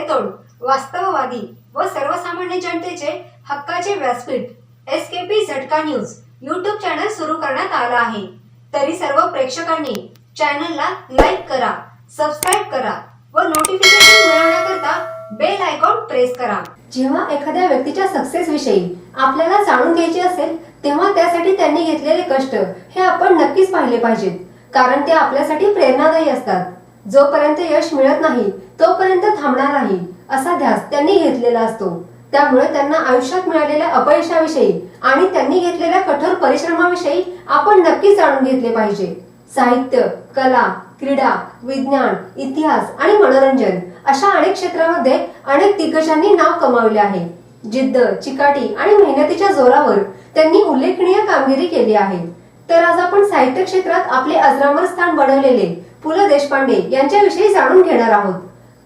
तडतोड वास्तववादी व सर्वसामान्य जनतेचे हक्काचे व्यासपीठ S K P Jhatka news YouTube channel सुरू करण्यात आला आहे. तरी सर्व प्रेक्षकांनी चॅनलला लाईक करा सबस्क्राईब करा व नोटिफिकेशन मिळवण्याकरता बेल आयकॉन प्रेस करा. जेव्हा एखाद्या व्यक्तीच्या सक्सेस विषयी आपल्याला जाणून घ्यायचे असेल तेव्हा त्यासाठी त्यांनी घेतलेले कष्ट हे आपण नक्कीच पाहिले पाहिजेत. कारण ते आपल्यासाठी प्रेरणादायी असतात. जोपर्यंत यश मिळत नाही तोपर्यंत थांबणार नाही असा ध्यास त्यांनी घेतलेला असतो. त्यामुळे त्यांना आयुष्यात मिळालेल्या अपयशाविषयी आणि त्यांनी घेतलेल्या कठोर परिश्रमाविषयी आपण नक्कीच जाणून घेतले पाहिजे. साहित्य कला क्रीडा विज्ञान इतिहास आणि मनोरंजन अशा अनेक क्षेत्रामध्ये अनेक दिग्गजांनी नाव कमावले आहे. जिद्द चिकाटी आणि मेहनतीच्या जोरावर त्यांनी उल्लेखनीय कामगिरी केली आहे. तर आज आपण साहित्य क्षेत्रात आपले अजरामर स्थान बनवलेले पु ल देशपांडे यांच्याविषयी जाणून घेणार आहोत.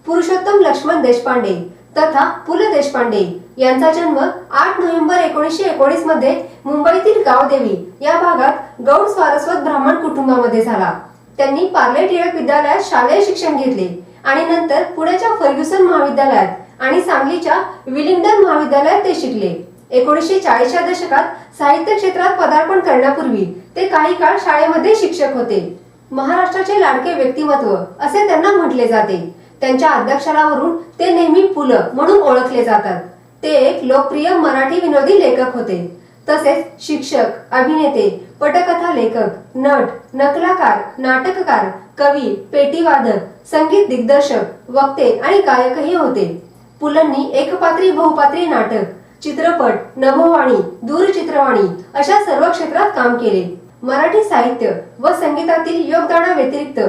पुरुषोत्तम लक्ष्मण देशपांडे तथा पु ल देशपांडे यांचा जन्म आठ नोव्हेंबर एकोणीसशे एकोणीसमध्ये मुंबईतील गावदेवी या भागात गौड स्वारस्वत ब्राह्मण कुटुंबामध्ये झाला. त्यांनी पार्ले टिळक विद्यालयात शालेय शिक्षण घेतले आणि नंतर पुण्याच्या फर्ग्युसन महाविद्यालयात आणि सांगलीच्या विलिंग्डन महाविद्यालयात ते शिकले. एकोणीसशे चाळीसच्या दशकात साहित्य क्षेत्रात पदार्पण करण्यापूर्वी ते काही काळ शाळेमध्ये शिक्षक होते. महाराष्ट्राचे लाडके व्यक्तिमत्व असे त्यांना म्हटले जाते. त्यांच्या अध्यक्षरावरून ते नेहमी पुल म्हणून ओळखले जातात. ते एक लोकप्रिय मराठी विनोदी लेखक होते. तसेच शिक्षक अभिनेते पटकथा लेखक नट नकलाकार नाटककार कवी पेटीवादक संगीत दिग्दर्शक वक्ते आणि गायकही होते. पुलंनी एकपात्री बहुपात्री नाटक चित्रपट नभोवाणी दूरचित्रवाणी अशा सर्व क्षेत्रात काम केले. मराठी साहित्य व संगीतातील योगदानाव्यतिरिक्त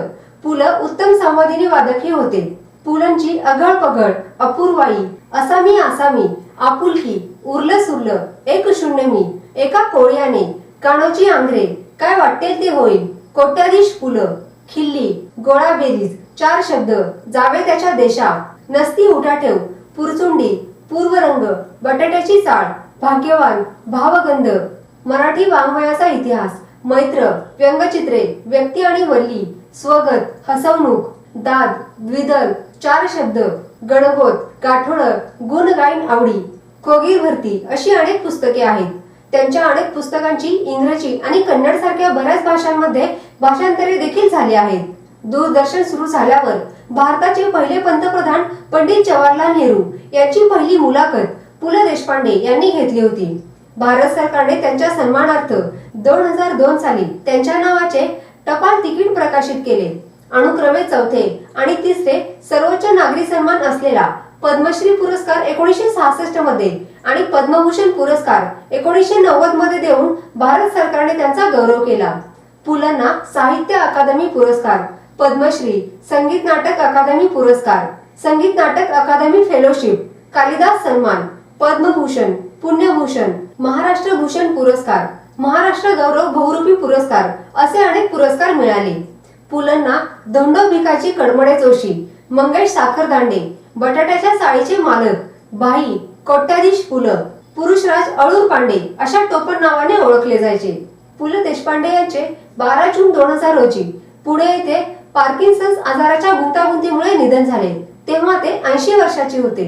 पु ल उत्तम संवादिनी वादकही होते. पुलंची अगळ पगळ अपूर्वाई असामी आसामी आपुलकी उरलं सुरलं एक शून्य मी एका कोळ्याने कानोची आंध्रे काय वाटते ते होईल कोट्याधीश पुलं खिल्ली गोळा बेरीज चार शब्द जावे त्याच्या देशा नसती उठाठेव पुरचुंडी पूर्वरंग बटाट्याची चाळ भाग्यवान भावगंध मराठी वाङ्मयाचा इतिहास मैत्र व्यंगचित्रे व्यक्ती आणि वल्ली स्वगत हसवणूक दाद द्विदल चार शब्द गणगोत गाठोड गुण गायन आवडी कोगीर भरती अशी अनेक पुस्तके आहेत. त्यांच्या अनेक पुस्तकांची इंग्रजी आणि कन्नड सारख्या बऱ्याच भाषांमध्ये भाषांतरे देखील झाली आहेत. दूरदर्शन सुरू झाल्यावर भारताचे पहिले पंतप्रधान पंडित जवाहरलाल नेहरू यांची पहिली मुलाखत पु ल देशपांडे यांनी घेतली होती. भारत सरकारने त्यांच्या सन्मानार्थ दोन हजार दोन साली त्यांच्या नावाचे टपाल तिकीट प्रकाशित केले. अनुक्रमे चौथे आणि तिसरे सर्वोच्च नागरी सन्मान असलेला पद्मश्री पुरस्कार एकोणीसशे सहासष्टमध्ये आणि पद्मभूषण पुरस्कार एकोणीसशे नव्वदमध्ये देऊन भारत सरकारने त्यांचा गौरव केला. पुलांना साहित्य अकादमी पुरस्कार पद्मश्री संगीत नाटक अकादमी पुरस्कार संगीत नाटक अकादमी फेलोशिप कालिदास सन्मान पद्मभूषण पुण्यभूषण महाराष्ट्र भूषण पुरस्कार महाराष्ट्र गौरव बहुरूपी पुरस्कार असे अनेक पुरस्कार मिळाले. पुलंना धोंडो भिकाची कडमडे जोशी मंगेश साखरदांडे बटाट्याच्या साळीचे मालक बाई कोट्याधीश पुलं पुरुषराज अळूर पांडे अशा टोपण नावाने ओळखले जायचे. पु ल देशपांडे यांचे बारा जून दोन हजार रोजी पुणे येथे पार्किन्सन्स आजाराच्या गुंतागुंतीमुळे निधन झाले. तेव्हा ते ऐंशी वर्षाचे होते.